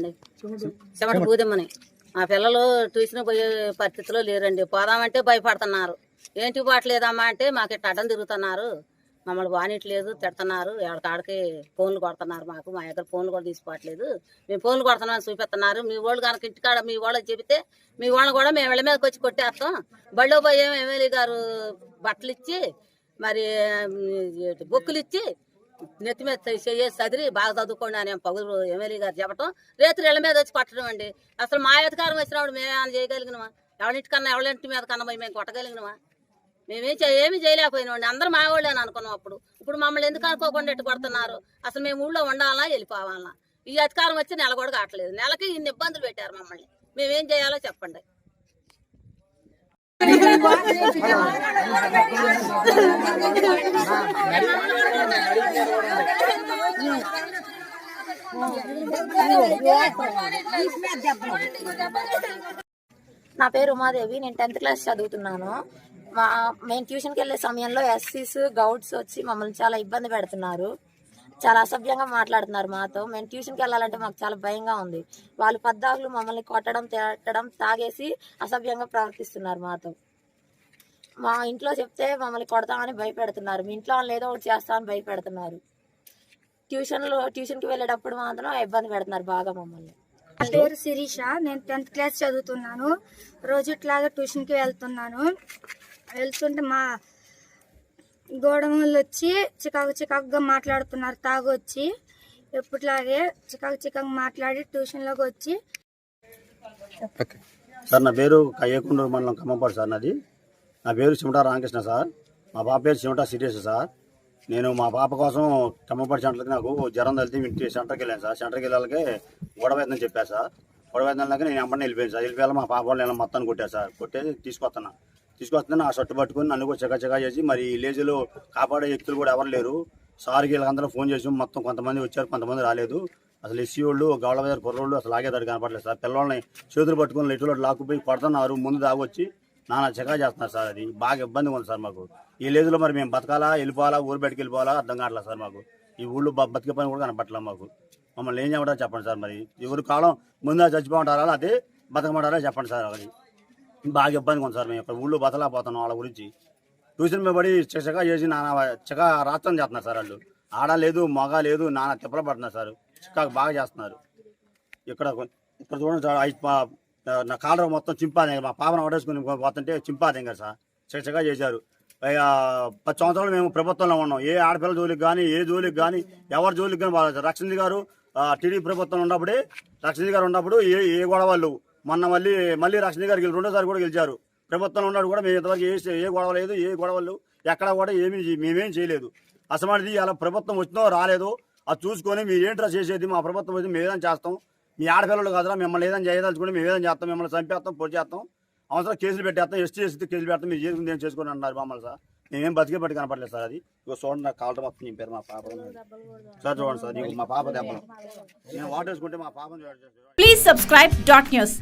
అండి చెమట బూదమ్మని మా పిల్లలు ట్యూషన్ పోయే పరిస్థితిలో లేరండి. పోదామంటే భయపడుతున్నారు. ఏంటి పోవట్లేదమ్మా అంటే మాకు ఇట్ట అడ్డం తిరుగుతున్నారు. మమ్మల్ని బానిట్లేదు తిడుతున్నారు. ఎవరికాడికి ఫోన్లు కొడుతున్నారు మాకు. మా దగ్గర ఫోన్లు కూడా తీసుకోవట్లేదు. మేము ఫోన్లు కొడుతున్నామని చూపిస్తున్నారు. మీ వాళ్ళు కనుక ఇంటికాడ మీ వాళ్ళకి చెబితే మీ వాళ్ళని కూడా మేము ఇళ్ళ మీదకి వచ్చి కొట్టేస్తాం. బళ్ళో పోయి ఎమ్మెల్యే గారు బట్టలు ఇచ్చి మరి బొక్కులు ఇచ్చి నెత్తి మీద చెయ్యి చదిరి బాగా చదువుకోండి అని పగులు ఎమ్మెల్యే గారు చెప్పటం. రేతులు ఇళ్ళ మీద వచ్చి కొట్టడం అండి. అసలు మా అధికారం వచ్చినప్పుడు మేము ఏమైనా చేయగలిగినమా? ఎవరింటికన్నా ఎవరింటి మీద కన్నా పోయి మేము కొట్టగలిగినమా? మేమేం చే ఏమీ చేయలేకపోయినామండి అందరూ మా వాళ్ళే అని అనుకున్నాం అప్పుడు. ఇప్పుడు మమ్మల్ని ఎందుకు అనుకోకుండా ఎట్టు కొడుతున్నారు? అసలు మేము ఊళ్ళో ఉండాలా వెళ్ళిపోవాలా? ఈ అధికారం వచ్చి నెల కూడా కావట్లేదు. నెలకి ఇన్ని ఇబ్బందులు పెట్టారు మమ్మల్ని. మేమేం చేయాలో చెప్పండి. నా పేరు ఉమాదేవి నేను టెన్త్ క్లాస్ చదువుతున్నాను. మా మేము ట్యూషన్కి వెళ్ళే సమయంలో ఎస్సీస్ గౌడ్స్ వచ్చి మమ్మల్ని చాలా ఇబ్బంది పెడుతున్నారు. చాలా అసభ్యంగా మాట్లాడుతున్నారు మాతో. మేము ట్యూషన్కి వెళ్ళాలంటే మాకు చాలా భయంగా ఉంది. వాళ్ళు పద్దాకులు మమ్మల్ని కొట్టడం తిట్టడం తాగేసి అసభ్యంగా ప్రవర్తిస్తున్నారు మాతో. మా ఇంట్లో చెప్తే మమ్మల్ని కొడతామని భయపెడుతున్నారు. మీ ఇంట్లో వాళ్ళు ఏదో ఒకటి చేస్తామని భయపెడుతున్నారు. ట్యూషన్లో ట్యూషన్కి వెళ్ళేటప్పుడు మాత్రం ఇబ్బంది పెడుతున్నారు బాగా మమ్మల్ని. నా పేరు శిరీష. నేను టెన్త్ క్లాస్ చదువుతున్నాను. రోజు ఇట్లాగా ట్యూషన్కి వెళ్తున్నాను. వెళ్తుంటే మా గోడములు వచ్చి చికాకు చికాకుగా మాట్లాడుతున్నారు. తాగొచ్చి ఎప్పటిలాగే చికాకు చికాకు మాట్లాడి ట్యూషన్లోకి వచ్చి సార్ నా పేరు కయ్యకుండూరు మండలం ఖమ్మంపాడు సార్ నాది. నా పేరు చిమటా రామకృష్ణ సార్. మా పాప పేరు చిమటా సిరియస్ సార్. నేను మా పాప కోసం ఖమ్మంపాడు సెంటర్కి నాకు జ్వరం తల్లితే ఇంటి సెంటర్కి వెళ్ళాను సార్. సెంటర్కి వెళ్ళాలకే గొడవ చెప్పాను సార్. గొడవ నేను ఎంబడిని వెళ్ళిపోయాను సార్. వెళ్ళిపోయాలి మా పాప వాళ్ళు మొత్తాన్ని కొట్టాను సార్. కొట్టేసి తీసుకొస్తాను తీసుకొస్తున్నాను. ఆ షర్ట్ పట్టుకొని నన్ను కూడా చెక్క చేసి మరి ఈ కాపాడే వ్యక్తులు కూడా ఎవరు లేరు. సార్కి వీళ్ళందరూ ఫోన్ చేసి మొత్తం కొంతమంది వచ్చారు కొంతమంది రాలేదు. అసలు ఎస్సీ వాళ్ళు గౌడ మీద కుర్రోళ్ళు అసలు ఆగేదాడు కనపడలేదు సార్. పిల్లల్ని చేతులు పట్టుకుని లెట్లో లాక్కుపోయి కొడుతున్నారు ముందు దాగొచ్చి నానా చకా చేస్తున్నారు సార్. అది బాగా ఇబ్బందిగా ఉంది సార్ మాకు. ఈ లేజులో మరి మేము బతకాలా వెళ్ళిపోవాలా ఊరు బయటకు వెళ్ళిపోవాలా అర్థం కావట్లేదు సార్ మాకు. ఈ ఊళ్ళో బతికే పని కూడా కనపట్లేదు మాకు. మమ్మల్ని ఏం చేయమంటారో చెప్పండి సార్ మరి. ఎవరి కాలం ముందు చచ్చిపోమంటారా అదే బతకమంటారా చెప్పండి సార్ అది బాగా ఇబ్బందిగా ఉంది సార్ మేము ఇక్కడ ఊళ్ళో బతలేకపోతున్నాం వాళ్ళ గురించి. ట్యూషన్ మీద పడి చక్కగా చేసి నానా చక్కగా రాష్ట్రం చేస్తున్నారు సార్ వాళ్ళు. ఆడ లేదు మగ లేదు నానా తిప్పలు పడుతున్నారు సార్. చికాకు బాగా చేస్తున్నారు. ఇక్కడ ఇక్కడ చూడండి సార్ నా కాలర్ మొత్తం చింపాదే మా పాపను పడేసుకుని పోతుంటే చింపాదే కదా సార్ చక్కగా చేశారు. పైగా పది సంవత్సరాలు మేము ప్రభుత్వంలో ఉన్నాం. ఏ ఆడపిల్ల జోలికి కానీ ఏ జోలికి కానీ ఎవరి జోలికి కానీ వాళ్ళ రక్షణ గారు టీడీ ప్రభుత్వం ఉన్నప్పుడే రక్షణ గారు ఉన్నప్పుడు ఏ ఏ గొడవలు మొన్న మళ్ళీ మళ్ళీ రక్షణ గారు గెలి- రెండోసారి కూడా గెలిచారు. ప్రభుత్వంలో ఉన్నాడు కూడా మేము ఇంతవరకు ఏ ఏ గొడవ లేదు ఏ గొడవలు ఎక్కడ కూడా ఏమీ మేమేం చేయలేదు. అసమానది అలా ప్రభుత్వం వచ్చిందో రాలేదో అది చూసుకొని మీరు ఏంట్రా చేసేది? మా ప్రభుత్వం వచ్చి మేము ఏదైనా చేస్తాం? మీ ఆడపిల్లలు కదరా మిమ్మల్ని ఏదైనా చేయదలుచుకుంటే మేము ఏదైనా చేస్తాం మిమ్మల్ని చంపేస్తాం పొడి చేస్తాం. అవసరం కేసులు పెట్టేస్తాం ఎస్టీ ఎస్టీ కేసులు పెడతాం మీరు చేసుకుంది ఏం చేసుకుని అన్నారు మమ్మల్ని సార్. మేమేం బతికే పట్టి కనపడలేదు సార్ అది. ఇగో చూడండి నా కాలర్ మొత్తం నింపారు మా పాప సార్ చూడండి సార్ ఇగో మా పాప దెబ్బలు. నేను వాటేసుకుంటే మా పాపను చూడండి Please subscribe dot news.